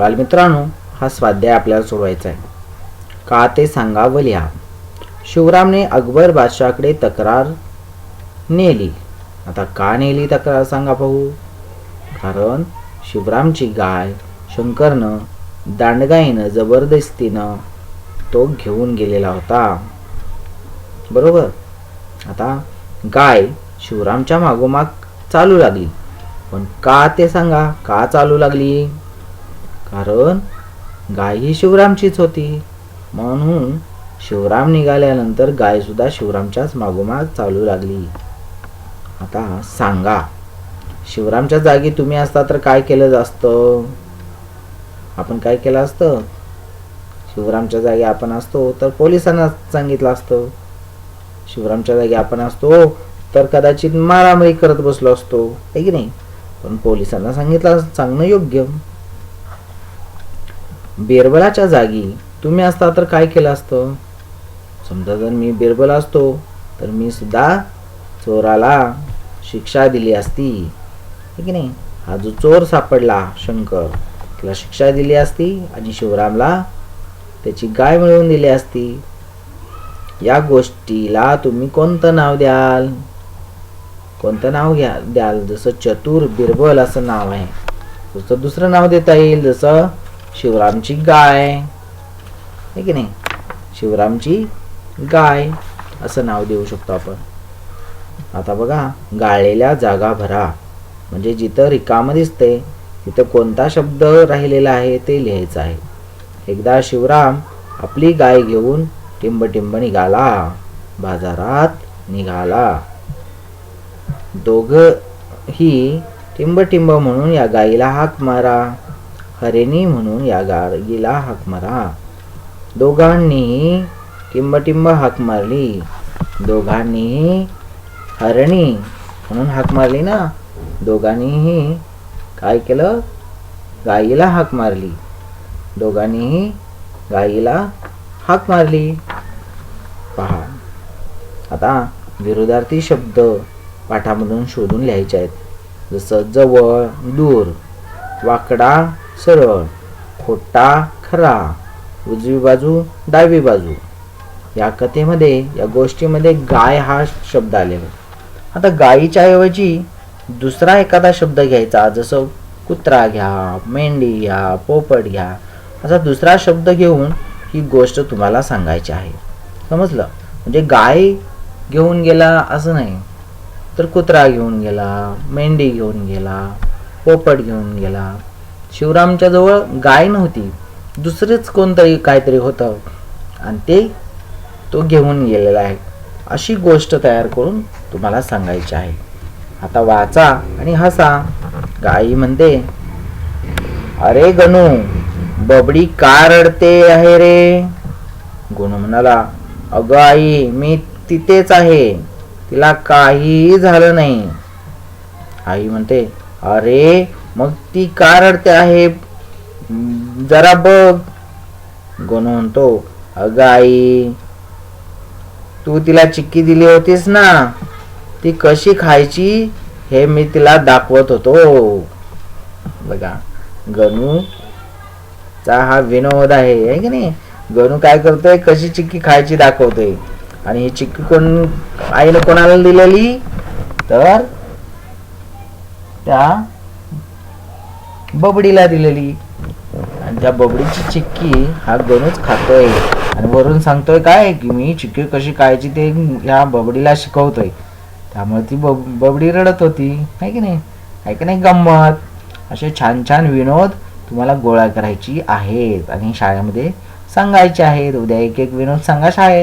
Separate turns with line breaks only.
बालमित्रांनो हा स्वाध्याय आपल्याला सोडवायचा आहे. का ते सांगा व लिहा. शिवरामने अकबर बादशाहकडे तक्रार नेली. आता का नेली तक्रार सांगा पाहू कारण शिवरामची गाय शंकरनं दांडगाईनं जबरदस्तीनं तो घेऊन गेलेला होता. बरोबर? आता गाय शिवरामच्या मागोमाग चालू लागली. पण का ते सांगा? का चालू लागली? कारण गाय ही शिवरामचीच होती. म्हणून शिवराम निघाल्यानंतर गाय सुद्धा शिवरामच्याच मागोमाग चालू लागली. आता सांगा शिवरामच्या जागी तुम्ही असता तर काय केलं असतं? आपण काय केलं असतं? शिवरामच्या जागी आपण असतो तर पोलिसांना सांगितलं असतं. शिवरामच्या जागी आपण असतो तर कदाचित मारामारी करत बसलो असतो आहे की नाही? पण पोलिसांना सांगितलं सांगणं योग्य. बिरबलाच्या जागी. तुम्ही असता तर काय केलं असतं? समजा जर मी बिरबल असतो तर मी सुद्धा चोराला शिक्षा दिली असती. की नाही? हा जो चोर सापडला शंकर त्याला शिक्षा दिली असती आणि शिवरामला त्याची गाय मिळवून दिली असती. या गोष्टीला तुम्ही कोणतं नाव द्याल? कोणतं नाव घ्या द्याल? जसं चतुर बिरबल असं नाव आहे. तसं दुसरं नाव देता येईल जसं शिवरामची गाय. आहे की नाही? शिवरामची गाय. असं नाव देऊ शकतो आपण. आता बघा गाळलेल्या जागा भरा म्हणजे जिथं रिकामं दिसते तिथं कोणता शब्द राहिलेला आहे ते लिहायचं आहे. एकदा शिवराम आपली गाय घेऊन टिंब टिंब निघाला. बाजारात निघाला. दोघ ही टिंब टिंब म्हणून या गाईला हाक मारा. हरेनी म्हणून या गाडगीला हाक मारा. दोघांनीही टिंबटिंब हाक मारली. दोघांनीही हरणी म्हणून हाक मारली ना. दोघांनीही काय केलं? गाईला हाक मारली. दोघांनीही गाईला हाक मारली. पहा. आता विरोधार्थी शब्द पाठामधून शोधून लिहायचे आहेत. जसं जवळ दूर वाकडा सरळ खोटा खरा उजवी बाजू डावी बाजू. या कथेमध्ये या गोष्टीमध्ये गाय हा शब्द आलेला आता गायीच्या ऐवजी दुसरा एखादा शब्द घ्यायचा जसं कुत्रा घ्या मेंढी घ्या पोपट घ्या असा दुसरा शब्द घेऊन ही गोष्ट तुम्हाला सांगायची आहे. समजलं? म्हणजे गाय घेऊन गेला असं नाही. तर कुत्रा घेऊन गेला मेंढी घेऊन गेला पोपट घेऊन गेला शिवरामच्या जवळ गाय नव्हती. दुसरेच कोणतरी काहीतरी होतं. आणि ते तो घेऊन गेलेला आहे. अशी गोष्ट तयार करून तुम्हाला सांगायची आहे. आता वाचा आणि हसा. गाई म्हणते अरे गणू बबडी का रडते आहे रे? गुणू म्हणाला अगं आई मी तिथेच आहे. तिला काहीही झालं नाही. आई म्हणते अरे मग ती का रडते आहे. जरा बघ. गोनू म्हणतो अगं आई तू तिला चिक्की दिली होतीस ना? ती कशी खायची हे मी तिला दाखवत होतो. बघा गणू चा हा विनोद आहे है की नाही? गणू काय करतोय? कशी चिक्की खायची दाखवतोय. आणि ही चिक्की कोण आईने कोणाला दिलेली? तर त्या बबडीला दिलेली. आणि त्या बबडीची चिक्की हा गणूच खातोय. आणि वरून सांगतोय काय की मी चिक्की कशी खायची ते ह्या बबडीला शिकवतोय. त्यामुळे ती बब बबडी रडत होती. आहे की नाही? आहे की नाही गंमत? असे छान छान विनोद तुम्हाला गोळा करायची आहेत आणि शाळेमध्ये सांगायचे आहेत. उद्या एक एक विनोद सांगा शाळेत.